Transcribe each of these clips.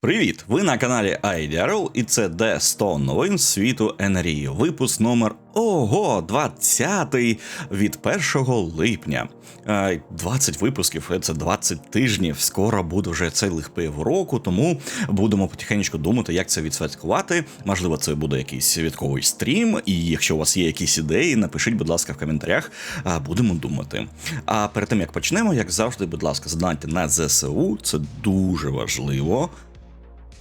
Привіт! Ви на каналі Айдярол, і це де 100 новин світу НРІ. Випуск номер ого, 20-й від 1 липня. Е, 20 випусків, це 20 тижнів. Скоро буде вже цілих півроку, тому будемо потихеньку думати, як це відсвяткувати. Можливо, це буде якийсь святковий стрім. І якщо у вас є якісь ідеї, напишіть, будь ласка, в коментарях. а Будемо думати. А перед тим як почнемо, як завжди, будь ласка, задонайте на ЗСУ. Це дуже важливо.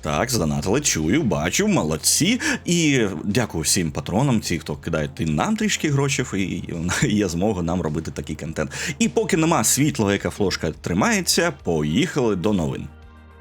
Так, здонатили, чую, бачу, молодці. І дякую всім патронам, ті, хто кидають ти нам трішки грошей, і є змога нам робити такий контент. І поки нема світла, яка флошка тримається, поїхали до новин.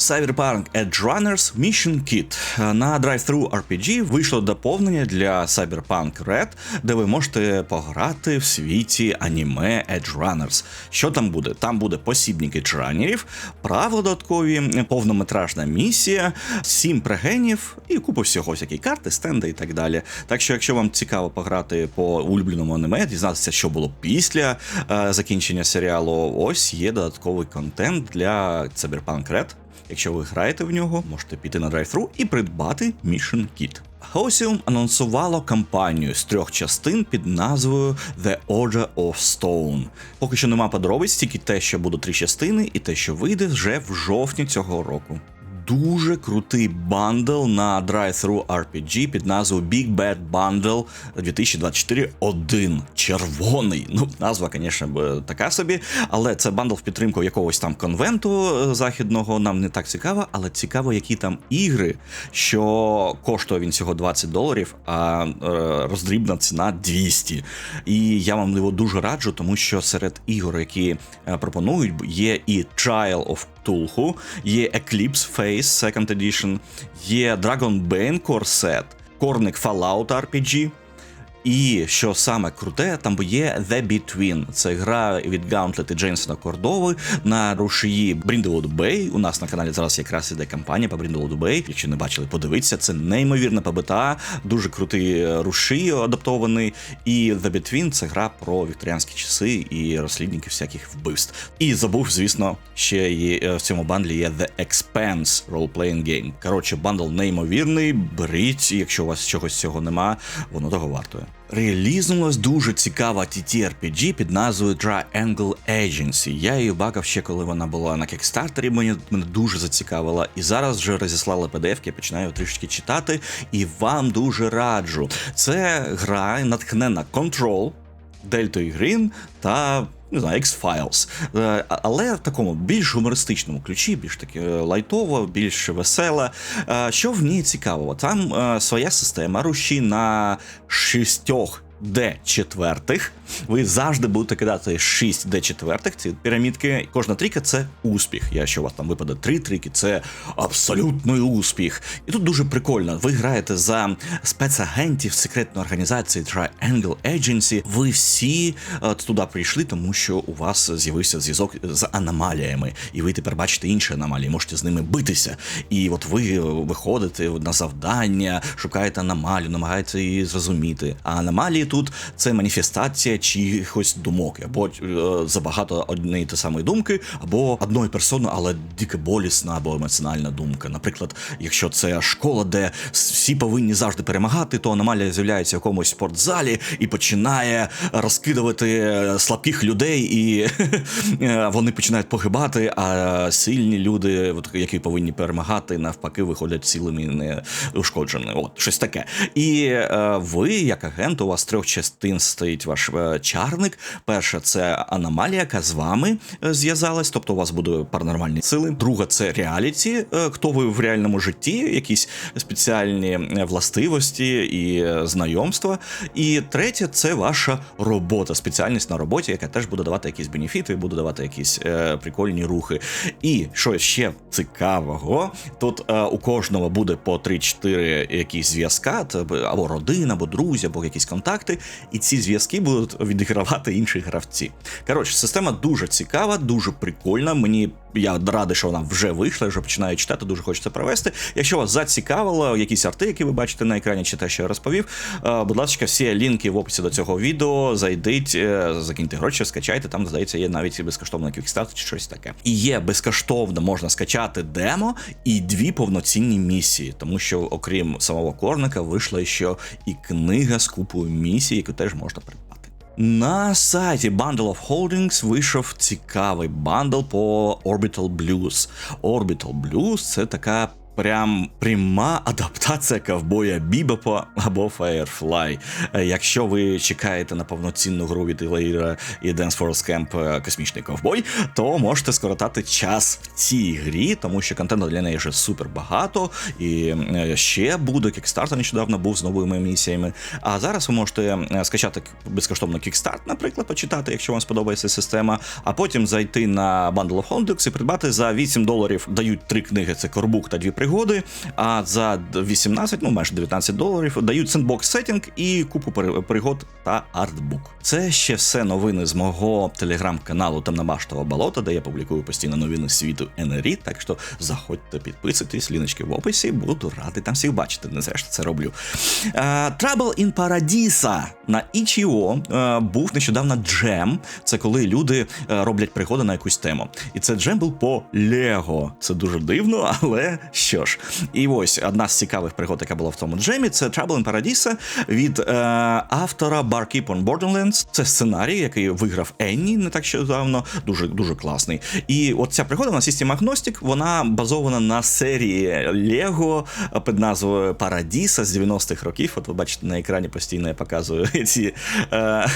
Cyberpunk Edge Runners Mission Kit. На Drive-Thru RPG вийшло доповнення для Cyberpunk Red, де ви можете пограти в світі аніме Edge Runners. Що там буде? Там буде посібник еджранерів, правила додаткові, повнометражна місія, сім прегенів і купа всього, всякі карти, стенди і так далі. Так що, якщо вам цікаво пограти по улюбленому аніме, дізнатися, що було після е, закінчення серіалу, ось є додатковий контент для Cyberpunk Red. Якщо ви граєте в нього, можете піти на Drive-Thru і придбати Mission Kit. Hosium анонсувало кампанію з трьох частин під назвою The Order of Stone. Поки що нема подробиць, тільки те, що буде три частини, і те, що вийде вже в жовтні цього року. Дуже крутий бандл на Drive-Thru RPG під назвою Big Bad Bundle 2024 1. Червоний. Ну, назва, звісно, така собі, але це бандл в підтримку якогось там конвенту е, західного. Нам не так цікаво, але цікаво, які там ігри, що коштує він всього 20 доларів, а е, роздрібна ціна 200. І я вам його дуже раджу, тому що серед ігор, які е, пропонують, є і Trial of Cthulhu, є Eclipse Phase Second Edition, є Dragon Bane Core Set, Корник Fallout RPG. І що саме круте, там є The Between. Це гра від Gauntlet і Джейнсона Кордови на рушії Brindlewood Bay. У нас на каналі зараз якраз іде кампанія по Brindlewood Bay. Якщо не бачили, подивіться, це неймовірна ПБТА, дуже крутий рушій адаптований. І The Between це гра про вікторіанські часи і розслідників всяких вбивств. І забув, звісно, ще є в цьому бандлі є The Expanse Role-Playing Game. Коротше, бандл неймовірний. Беріть, якщо у вас чогось цього нема, воно того вартує. Релізнулась дуже цікава TTRPG під назвою Triangle Agency. Я її бакав ще коли вона була на кікстартері. Мені мене дуже зацікавила. І зараз вже розіслали PDF, я починаю трішки читати, і вам дуже раджу. Це гра натхнена Control, Delta Green та не знаю, X-Files. Е, але в такому більш гумористичному ключі, більш таки лайтово, більш весела. Е, що в ній цікавого? Там е, своя система руші на шістьох. Д четвертих. Ви завжди будете кидати 6 Д четвертих. Ці пірамідки. Кожна трійка це успіх. Якщо у вас там випаде три трійки, це абсолютний успіх. І тут дуже прикольно. Ви граєте за спецагентів секретної організації Triangle Agency. Ви всі е, туди прийшли, тому що у вас з'явився зв'язок з аномаліями, і ви тепер бачите інші аномалії, можете з ними битися. І от ви виходите на завдання, шукаєте аномалію, намагаєтеся її зрозуміти. А аномалії тут це маніфестація чиїхось думок, або е, забагато однієї та самої думки, або одної персони, але дико болісна або емоціональна думка. Наприклад, якщо це школа, де всі повинні завжди перемагати, то аномалія з'являється в якомусь спортзалі і починає розкидувати слабких людей, і вони починають погибати. А сильні люди, які повинні перемагати, навпаки, виходять цілими не ушкоджені. От щось таке. І е, ви, як агент, у вас трьох частин стоїть ваш е, чарник. Перша це аномалія, яка з вами е, зв'язалась, тобто у вас будуть паранормальні сили. Друга це реаліті, е, хто ви в реальному житті, якісь спеціальні властивості і знайомства. І третє це ваша робота, спеціальність на роботі, яка теж буде давати якісь бенефіти, буде давати якісь е, прикольні рухи. І що ще цікавого, тут е, у кожного буде по 3-4 якісь зв'язка, або родина, або друзі, або якісь контакти. І ці зв'язки будуть відігравати інші гравці. Коротше, система дуже цікава, дуже прикольна. Мені я радий, що вона вже вийшла, вже починаю читати, дуже хочеться провести. Якщо вас зацікавило, якісь арти, які ви бачите на екрані, чи те, що я розповів, е, будь ласка, всі лінки в описі до цього відео. Зайдіть, е, закиньте гроші, скачайте. Там, здається, є навіть безкоштовний кікстарт чи щось таке. І є безкоштовно можна скачати демо і дві повноцінні місії, тому що, окрім самого корника, вийшла ще і книга з купою місій, яку теж можна придбати. На сайті Bundle of Holdings вийшов цікавий бандл по Orbital Blues. Orbital Blues це така прям пряма адаптація ковбоя Бібопа або Firefly. Е, Якщо ви чекаєте на повноцінну гру від Ілейра і Dance Force Camp е, Космічний ковбой, то можете скоротати час в цій грі, тому що контенту для неї вже супер багато. І е, ще буде кікстарт нещодавно був з новими місіями. А зараз ви можете скачати безкоштовно кікстарт, наприклад, почитати, якщо вам сподобається система, а потім зайти на Bundle of Holdings і придбати за 8 доларів. Дають три книги: це Корбук та дві пригоди. А за 18, ну майже 19 доларів, дають сендбокс сеттінг і купу пригод та артбук. Це ще все новини з мого телеграм-каналу Темнобаштового болота, де я публікую постійно новини світу НРІ. Так що заходьте, підписуйтесь, ліночки в описі. Буду радий там всіх бачити. Не зрештою це роблю. Е, Trouble in Paradisa на Itch.io е, був нещодавно джем. Це коли люди е, роблять пригоди на якусь тему. І це джем був по Лего. Це дуже дивно, але що ж. І ось одна з цікавих пригод, яка була в тому джемі, це Trouble in Paradisa від е, автора Barkeep on Borderlands. Це сценарій, який виграв Енні не так ще давно. Дуже дуже класний. І от ця пригода на System Agnostic, вона базована на серії Лего під назвою Парадіса з 90-х років. От ви бачите на екрані постійно я показую ці е,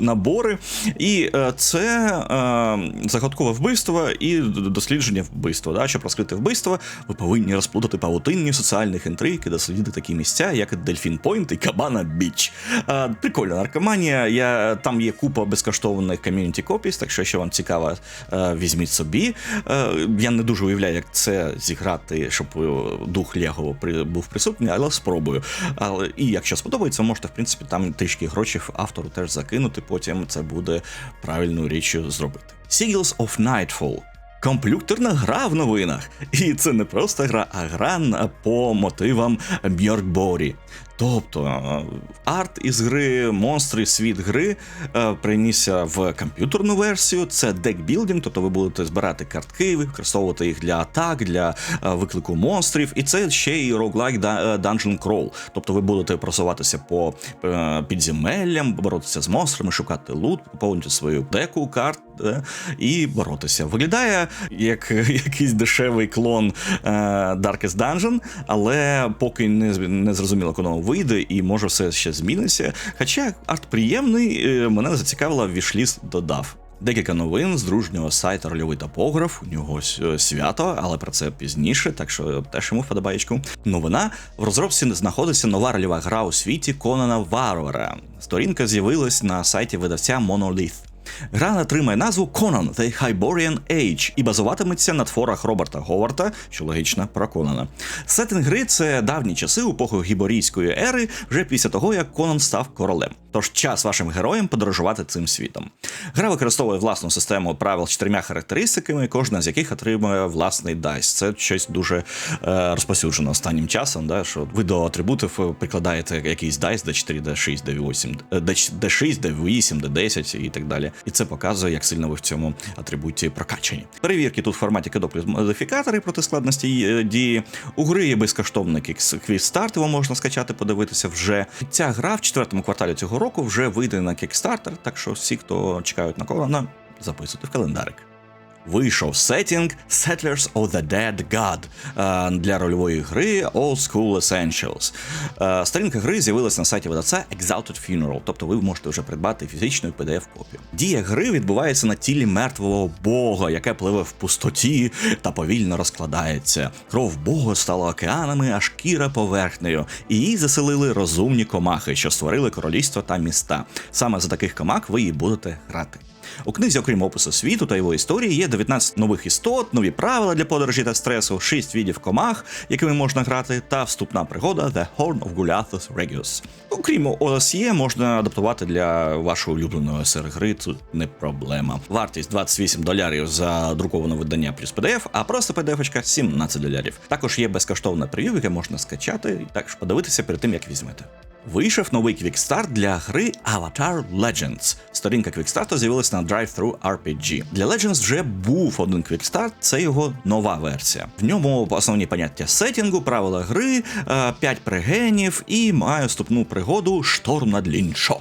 набори. І е, це е, загадкове вбивство і дослідження вбивства. Да? Щоб розкрити вбивство, ви повинні розплутати павутинні соціальних інтриг і дослідити такі місця, як Дельфін Пойнт і Кабана Біч. Прикольна наркоманія. Я, там є купа безкоштовних ком'юніті копіс, так що, якщо вам цікаво, візьміть собі. Я не дуже уявляю, як це зіграти, щоб е, дух Лего був присутній, але спробую. І якщо сподобається, можете, в принципі, там трішки грошей автору теж закинути, потім це буде правильною річчю зробити. Seagulls of Nightfall. Комп'ютерна гра в новинах. І це не просто гра, а гра по мотивам Бьоркборі. Тобто е, арт із гри, монстри, світ гри е, принісся в комп'ютерну версію. Це декбілдинг, тобто ви будете збирати картки, використовувати їх для атак, для е, виклику монстрів. І це ще й roguelike Dungeon Crawl. Тобто ви будете просуватися по підземеллям, боротися з монстрами, шукати лут, поповнити свою деку карт і боротися. Виглядає як якийсь дешевий клон е, Darkest Dungeon, але поки не, не зрозуміло, коли вийде, і може все ще зміниться. Хоча арт приємний, е, мене зацікавила вішліст додав. Декілька новин з дружнього сайту Рольовий топограф. У нього свято, але про це пізніше, так що теж йому вподобаєчку. Новина в розробці знаходиться нова рольова гра у світі Конана Варвара. Сторінка з'явилась на сайті видавця Monolith. Гра отримає назву Conan The Hyborian Age і базуватиметься на творах Роберта Говарта, що логічно про Конана. Сеттинг гри це давні часи епоху гіборійської ери, вже після того, як Конан став королем. Тож час вашим героям подорожувати цим світом. Гра використовує власну систему правил з чотирма характеристиками, кожна з яких отримує власний дайс. Це щось дуже е, розповсюджено останнім часом. Да, що ви до атрибутів е, прикладаєте якийсь дайс D4, D6, D8, е, D6, D8, D10 і так далі. І це показує, як сильно ви в цьому атрибуті прокачані. Перевірки тут в форматі плюс модифікатори проти складності е, дії. У гри є безкоштовний квіз-старт, його можна скачати, подивитися вже. Ця гра в четвертому кварталі цього року вже вийде на Kickstarter, так що всі, хто чекають на Конана, записуйте в календарик. Вийшов сеттінг Settlers of the Dead God е, для рольової гри Old School Essentials. Е, Сторінка гри з'явилась на сайті видавця Exalted Funeral, тобто ви можете вже придбати фізичну pdf копію Дія гри відбувається на тілі мертвого бога, яке пливе в пустоті та повільно розкладається. Кров бога стала океанами, а шкіра поверхнею. І її заселили розумні комахи, що створили королівство та міста. Саме за таких комах ви і будете грати. У книзі, окрім опису світу та його історії, є 19 нових істот, нові правила для подорожі та стресу, 6 видів комах, якими можна грати, та вступна пригода The Horn of Gulathus Regius. Окрім ОСЄ, можна адаптувати для вашої улюбленої сер гри, тут не проблема. Вартість 28 долярів за друковане видання плюс PDF, а просто PDF 17 долярів. Також є безкоштовне прев'ю, яке можна скачати і також подивитися перед тим, як візьмете. Вийшов новий квікстарт для гри Avatar Legends. Сторінка квікстарту з'явилася на Drive-Thru RPG. Для Legends вже був один квікстарт, це його нова версія. В ньому основні поняття сетінгу, правила гри, 5 пригенів і має вступну пригоду Шторм над Ліншо.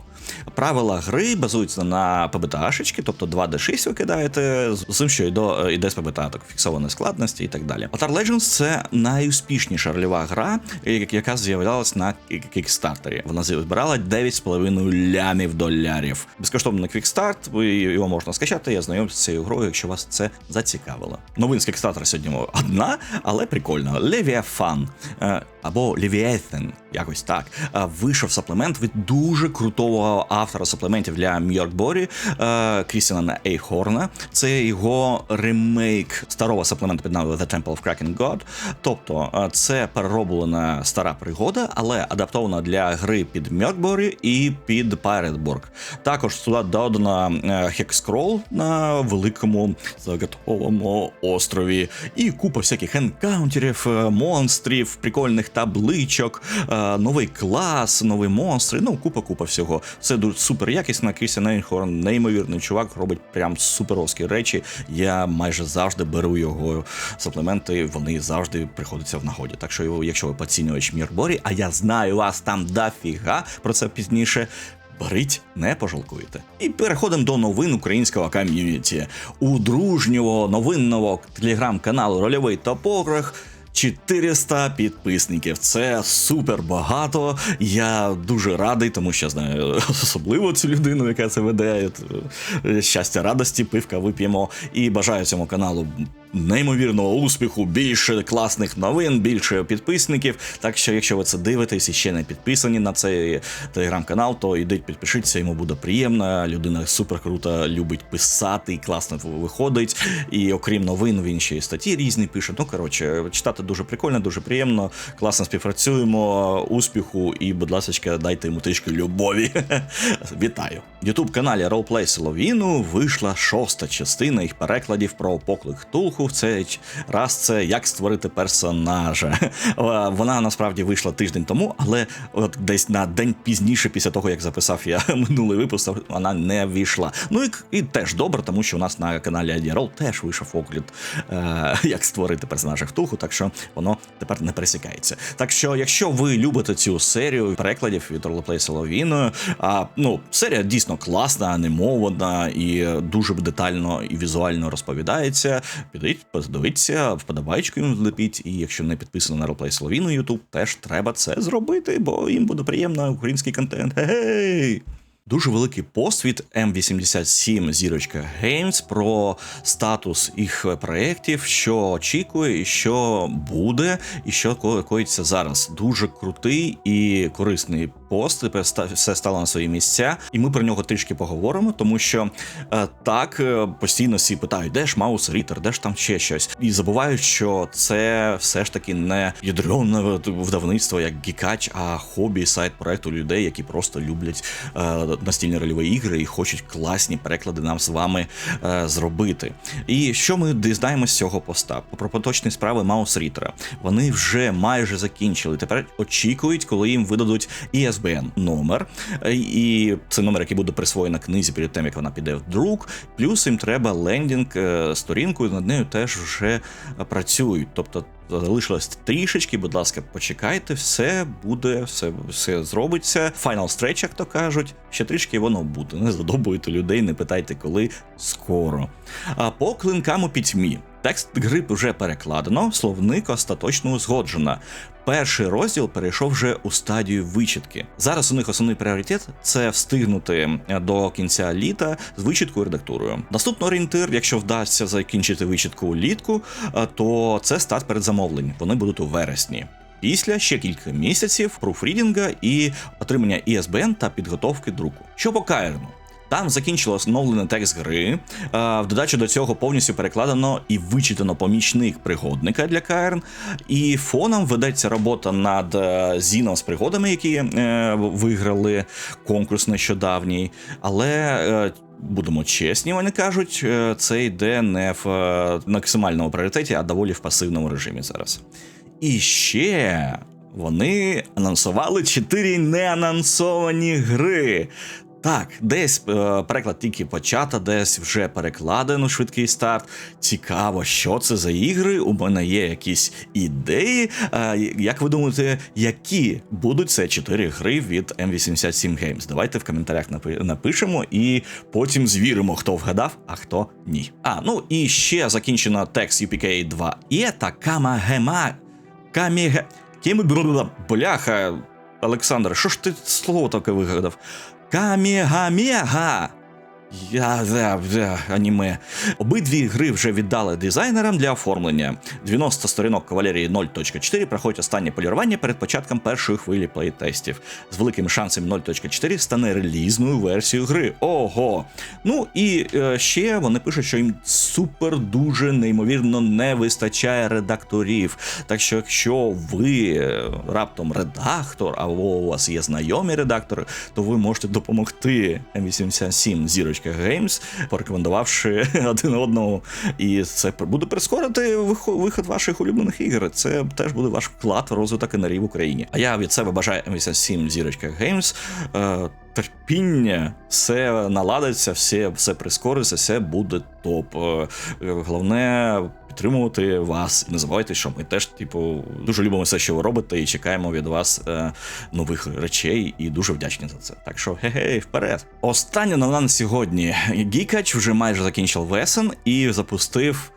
Правила гри базуються на ПБТАшечки, тобто 2D6 ви кидаєте з тим, що йде, йде з ПБТА, фіксованої складності і так далі. Avatar Legends це найуспішніша рольова гра, яка з'являлась на кікстартері. Вона збирала 9,5 лямів долярів. Безкоштовно на квікстарт, його можна скачати. Я знайомився з цією грою, якщо вас це зацікавило. Новин з кікстартера сьогодні одна, але прикольно. Leviathan або Leviathan, якось так. Вийшов саплемент від дуже крутого автора саплементів для Мьоркборі Крістіана Ейхорна. Це його ремейк старого саплементу під назвою The Temple of Kraken God. Тобто це перероблена стара пригода, але адаптована для гри під Мьоркборі і під Пайретбург. Також туди додано хекскрол на великому заготовому острові, і купа всяких енкаунтерів, монстрів, прикольних табличок, новий клас, нові монстри. Ну, купа-купа всього. Це супер якісно. Крістіан Ейнхорн, неймовірний чувак, робить прям суперовські речі. Я майже завжди беру його саплементи, вони завжди приходяться в нагоді. Так що, якщо ви поцінювач Мірборі, а я знаю вас там дофіга, про це пізніше. Беріть, не пожалкуєте. І переходимо до новин українського ком'юніті. У дружнього новинного телеграм-каналу Рольовий топограф 400 підписників. Це супер багато. Я дуже радий, тому що знаю особливо цю людину, яка це веде. Щастя, радості, пивка вип'ємо. І бажаю цьому каналу неймовірного успіху, більше класних новин, більше підписників. Так що, якщо ви це дивитесь і ще не підписані на цей телеграм-канал, то йдіть, підпишіться, йому буде приємно. Людина супер круто любить писати, і класно виходить. І окрім новин, він ще й статті різні пише. Ну коротше, читати дуже прикольно, дуже приємно. Класно співпрацюємо, успіху і, будь ласка, дайте йому трішки любові. Вітаю! Ютуб каналі Roleplay Соловіну вийшла шоста частина їх перекладів про поклик Тулху. В цей раз це як створити персонажа. Вона насправді вийшла тиждень тому, але от десь на день пізніше, після того як записав я минулий випуск, вона не війшла. Ну і, і теж добре, тому що у нас на каналі Адірол теж вийшов огляд, е, як створити персонажа Ктулху, так що воно тепер не пересікається. Так що, якщо ви любите цю серію перекладів від Roleplay Соловіною, а ну серія дійсно класна, анімована і дуже детально і візуально розповідається. Підіть, подивіться, вподобайку їм злепіть, і якщо не підписано на Roleplay Словіну YouTube, теж треба це зробити, бо їм буде приємно український контент. Гей! Дуже великий пост від М87 Зірочка Геймс про статус їх проєктів, що очікує, і що буде, і що коїться зараз. Дуже крутий і корисний пост. все стало на свої місця, і ми про нього трішки поговоримо, тому що е, так постійно всі питають, де ж Маус Рітер, де ж там ще щось, і забувають, що це все ж таки не ядрене видавництво, як Гікач, а хобі сайт проекту людей, які просто люблять е, настільні рольові ігри і хочуть класні переклади нам з вами е, зробити. І що ми дізнаємося з цього поста? Про поточні справи Маус Рітера. Вони вже майже закінчили. Тепер очікують, коли їм видадуть ISBN номер, і це номер, який буде присвоєно книзі перед тим, як вона піде в друк. Плюс їм треба лендінг е, сторінку, і над нею теж вже працюють. Тобто залишилось трішечки, будь ласка, почекайте, все буде, все все зробиться. Final stretch, як то кажуть, ще трішки воно буде. Не задобуйте людей, не питайте, коли скоро. А по клинкам у пітьмі. Текст гри вже перекладено, словник остаточно узгоджено. Перший розділ перейшов вже у стадію вичітки. Зараз у них основний пріоритет це встигнути до кінця літа з вичіткою редактурою. Наступний орієнтир, якщо вдасться закінчити вичітку улітку, то це старт передзамовлень. Вони будуть у вересні. Після ще кілька місяців пруфрідінга і отримання ISBN та підготовки друку. Що по Кайрену? Там закінчилось оновлений текст гри. Е, В додачу до цього повністю перекладено і вичитано помічник пригодника для Каерн. І фоном ведеться робота над е, Зіном з пригодами, які е, виграли конкурс нещодавній. Але. Будемо чесні, вони кажуть, це йде не в максимальному пріоритеті, а доволі в пасивному режимі зараз. І ще вони анонсували чотири неанонсовані гри. Так, десь е, переклад тільки почато, десь вже перекладено швидкий старт. Цікаво, що це за ігри. У мене є якісь ідеї. Е, як ви думаєте, які будуть це чотири гри від M87 Games? Давайте в коментарях напишемо і потім звіримо, хто вгадав, а хто ні. А, ну і ще закінчено текст UPK 2 і та Камагема. Каміге. Бляха. Олександр, що ж ти слово таке вигадав? Kamehameha! Я, я, я, аніме. Обидві гри вже віддали дизайнерам для оформлення. 90 сторінок кавалерії 0.4 проходять останнє полірування перед початком першої хвилі плейтестів. З великим шансом 0.4 стане релізною версією гри. Ого! Ну і е, ще вони пишуть, що їм супер дуже неймовірно не вистачає редакторів. Так що, якщо ви е, раптом редактор, або у вас є знайомі редактори, то ви можете допомогти M87 зірочка Games, порекомендувавши один одного. І це буде прискорити виход ваших улюблених ігор. Це теж буде ваш вклад в розвиток НРІ в Україні. А я від себе бажаю M87 зірочка Games. Терпіння, все наладиться, все, все прискориться, все буде топ. Е, Головне підтримувати вас. Не забувайте, що ми теж, типу, дуже любимо все, що ви робите, і чекаємо від вас е, нових речей, і дуже вдячні за це. Так що гей, вперед. Остання новина на сьогодні. Гікач вже майже закінчив весен і запустив.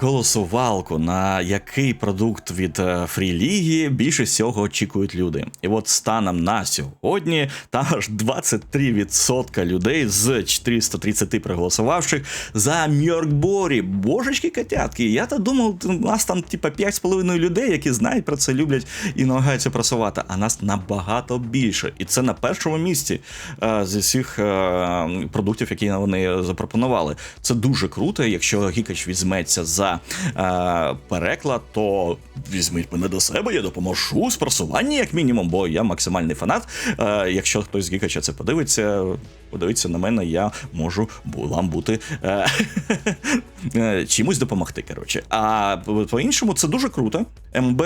Голосувалку, на який продукт від е, фрі-ліги більше всього очікують люди. І от станом на сьогодні там аж 23% людей з 430 проголосувавших за Мьоркборі. Божечки котятки. Я то думав, у нас там типа 5,5 людей, які знають про це, люблять і намагаються просувати. А нас набагато більше. І це на першому місці е, зі всіх е, продуктів, які вони запропонували. Це дуже круто. Якщо Гікач візьметься за е, переклад, то візьміть мене до себе, я допоможу з просування, як мінімум, бо я максимальний фанат. Е, якщо хтось з Гікача це подивиться, подивиться на мене, я можу вам бути е, е, чимось допомогти. Коротше. А по-іншому це дуже круто. МБ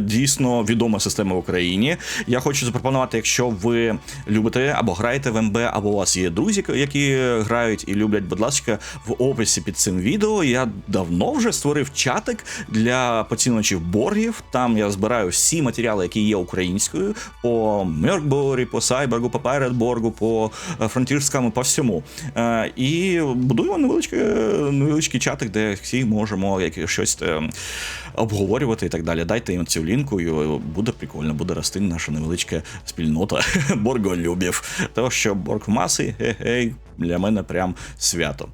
дійсно відома система в Україні. Я хочу запропонувати, якщо ви любите або граєте в МБ, або у вас є друзі, які грають і люблять, будь ласка, в описі під цим відео я давно вже створив чатик для поцінувачів боргів. Там я збираю всі матеріали, які є українською, по Меркборі, по Сайбергу, по Пайретборгу, по е, Фронтірському, по всьому. Е, І будуємо невеличкий, невеличкий чатик, де всі можемо щось е, обговорювати і так далі. Дайте їм цю лінку, і буде прикольно, буде рости наша невеличка спільнота борголюбів. Тому що борг маси, гей, для мене прям свято.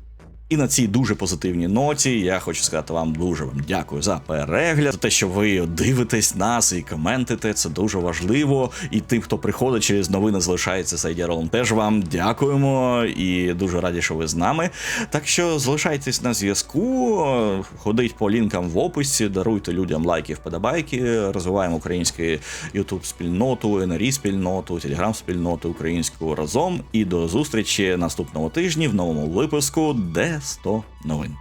І на цій дуже позитивній ноті я хочу сказати вам дуже вам дякую за перегляд, за те, що ви дивитесь нас і коментите. Це дуже важливо. І тим, хто приходить через новини, залишається сайдяролом, теж вам дякуємо і дуже раді, що ви з нами. Так що залишайтесь на зв'язку, ходіть по лінкам в описі, даруйте людям лайки, вподобайки, розвиваємо українську youtube спільноту, NRI спільноту, телеграм спільноту українську разом. І до зустрічі наступного тижня в новому випуску, де 100 новин.